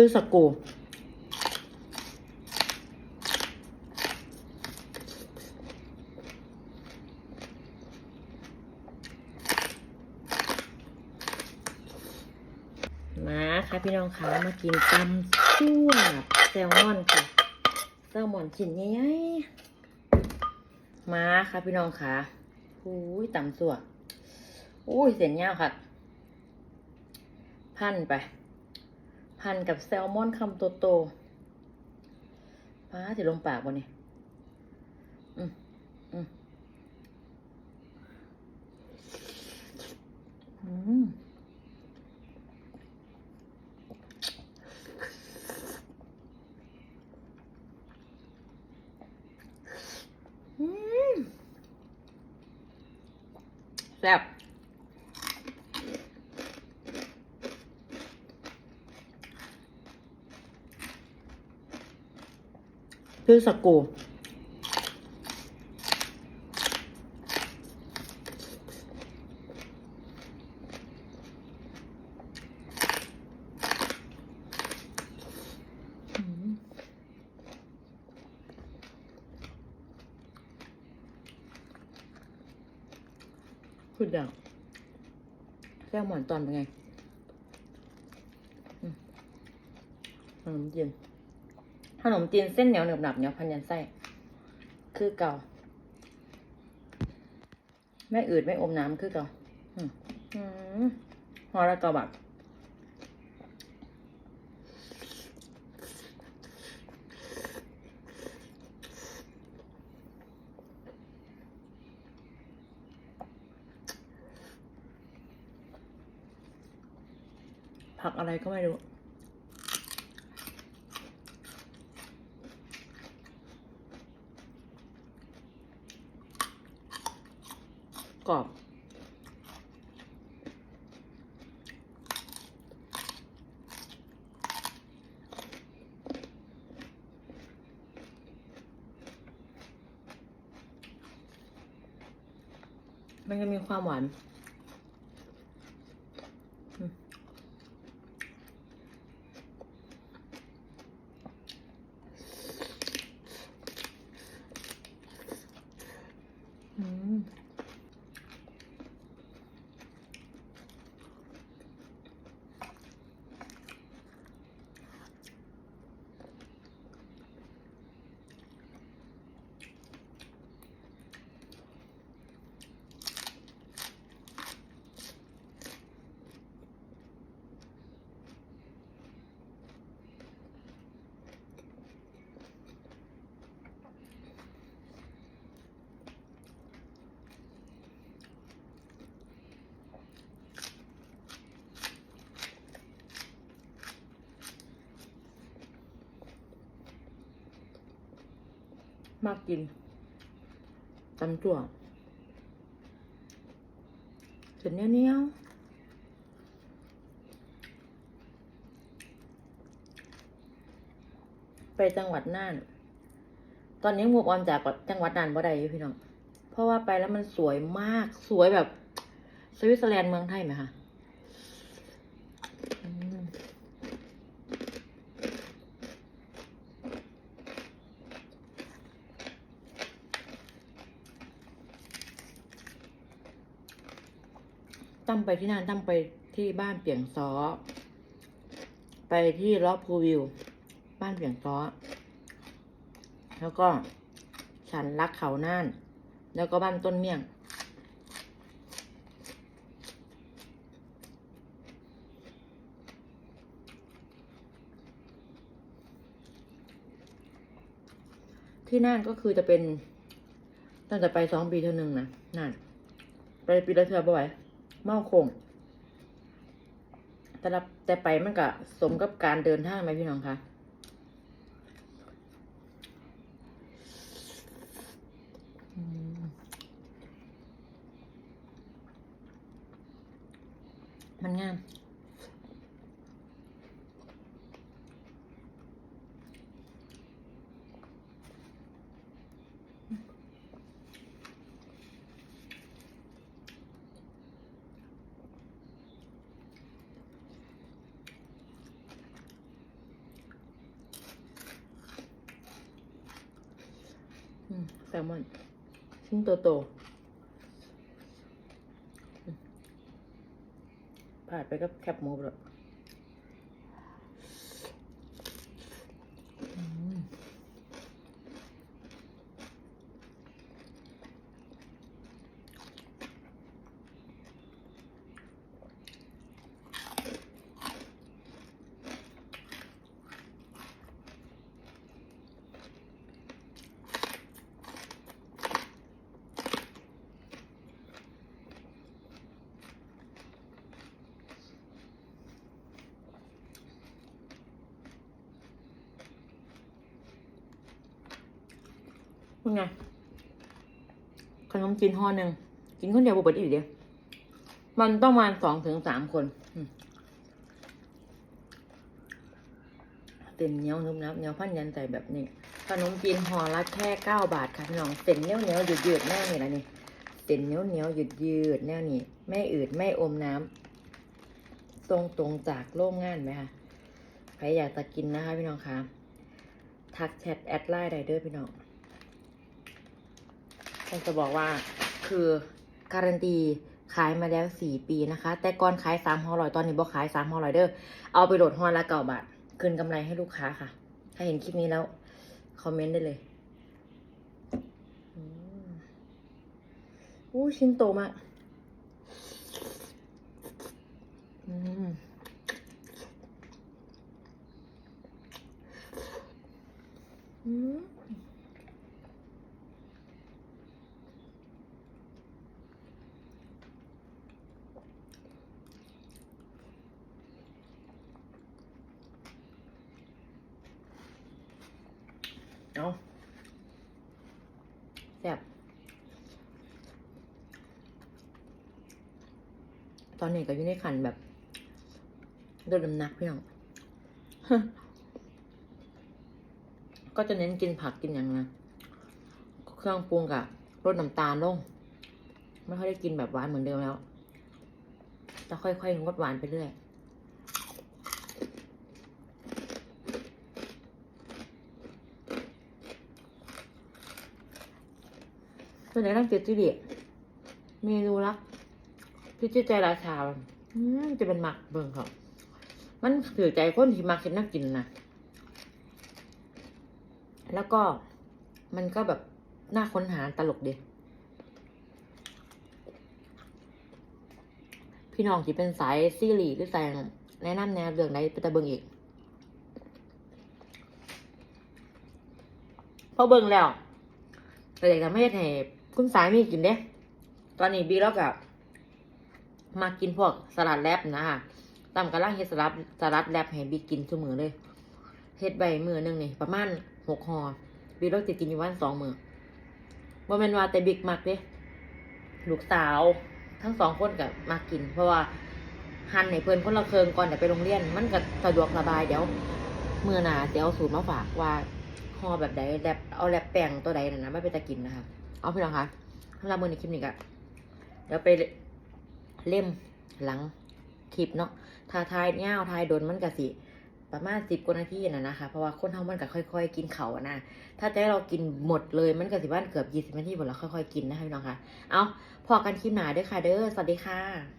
คือสกูมาค่ะพี่น้องคะมากินตำซั่วแซลมอนค่ะแซลมอนชิ้นใหญ่ๆมาค่ะพี่น้องคะหูยตำซั่วอุ้ยเสียงยาวค่ะ พันไป พันกับแซลมอนคำโตๆป้าจะลงปากวะเนี่ยอืมอืมอืมอืมแซ่บ คือสกูคุณดังแซลมอนตอนเป็นไง อืมขนมจีน นมจีนเส้นเหนียวหนึบหนับเหนียวพันยันไส้ คือเก่า ไม่อืดไม่อมน้ำคือเก่าอืมอืมหอละเกาบักผักอะไรก็ไม่รู้ กรอบ มันจะมีความหวานอืมอืม มากกินตำจั่วเสร็จเนี้ยวๆไปจังหวัดน่าน ตอนนี้มูฟออนจากจังหวัดน่านบ่ได้พี่น้อง เพราะว่าไปแล้วมันสวยมาก สวยแบบสวิตเซอร์แลนด์เมืองไทยไหมคะอืม ตั้มไปที่นั่นตั้มไปที่บ้านเปียงซ้อไปที่ล็อบพูวิว บ้านเปียงซ้อแล้วก็ฉันรักเขาน่าน แล้วก็บ้านต้นเมี่ยง ที่น่านก็คือจะเป็นตั้งแต่ไปสองปีเท่านึงนะน่านไปปีละเทือบ่ไหว เมาคงแต่ละแต่ไปมันก็สมกับการเดินทางไหมพี่น้องคะมมันงาม แซลมอน ชิ้นโตโตผ่านไปกับแคบหมูแบบ ไงขนมจีนห่อหนึ่งกินคนเดียวบ่เบิดอีกเดียวมันต้องมาสองถึงสามคนเต็มเนียวนุ่มนับเนียวพันยันใจแบบนี้ขนมจีนห่อละแค่เก้าบาทค่ะพี่น้องเส้นเนียวเนียวหยุดหยืดแน่นี่ละนี่เส้นเนียวเนียวหยุดหยืดแน่นี่ไม่อืดไม่อมน้ำตรงตรงจากโรงงานไหมคะใครอยากจะกินนะคะพี่น้องคะทักแชทแอดไลน์ได้เด้อพี่น้อง ฉันจะบอกว่าคือการันตีขายมาแล้วสี่ปีนะคะ แต่ก่อนขายสามห่อลอยตอนนี้บอกขายสามห่อลอยเด้อเอาไปโหลดห่อละเก่าบาทคืนกำไรให้ลูกค้าค่ะ ถ้าเห็นคลิปนี้แล้ว คอมเมนต์ได้เลยอู้ชิ้นโตมาก อืมอืมเอาแซ่บ ตอนนี้ก็อยู่ในขันแบบลดน้ำหนักพี่น้องก็จะเน้นกินผักกินอย่างนะเครื่องปรุงกับลดน้ำตาลลง ไม่ค่อยได้กินแบบหวานเหมือนเดิมแล้วจะค่อยๆงดหวานไปเรื่อยส่วนใหญ่ต้องเจอจิเดียเมนูลัก พี่จิใจราชาอืมจะเป็นหมักเบิ่งเขามันถือใจคนที่มักกินน่ากินนะแล้วก็มันก็แบบน่าค้นหาตลกดีพี่น้องที่เป็นสายซีรีส์หรือสายแนะนำแนวเรื่องใดไปต่เบิ่งอีกพอเบิ่งแล้วแต่อยากจะไม่ให้คุณสายมีกินเด้ ตอนนี้บีแล้วกับ มากินพวกสลัดแรปนะคะตามกำลังเฮ็ดสลัดสลัดแรปให้บีกินทุกมือเลยเฮ็ดใบมือหนึ่งนี่ประมาณหกห่อบีแล้วจะกินอยู่วันสองมือว่าเป็นว่าแต่บิ๊กมักเด้ลูกสาว ทั้งสองคนกับมากิน เพราะว่าหันในเพื่อนคนละเคิงก่อนเดี๋ยวไปโรงเรียน มันก็สะดวกสบายเดี๋ยวมือหนาเดี๋ยวเอาสูตรมาฝากว่าห่อแบบใดแรปเอาแรปแป้งตัวใดนะนะไม่ไปตะกินนะคะเอาพี่น้องคะสำหรับมือในคลิปนี้ก็เดี๋ยวไป เล่มหลังคลิปเนาะถ้าทายเงาทายโดนมันกะสิ ประมาณสิบกว่านาทีน่ะนะคะ เพราะว่าคนเท่ามันก็ค่อย ๆ กินเขาอะนะ ถ้าจะให้เรากินหมดเลยมันก็สิบ้านเกือบยี่สิบนาทีหมดแล้วค่อยๆกินนะคะพี่น้องคะเอาพอกันคลิปหนาด้วยค่ะ เด้อ สวัสดีค่ะ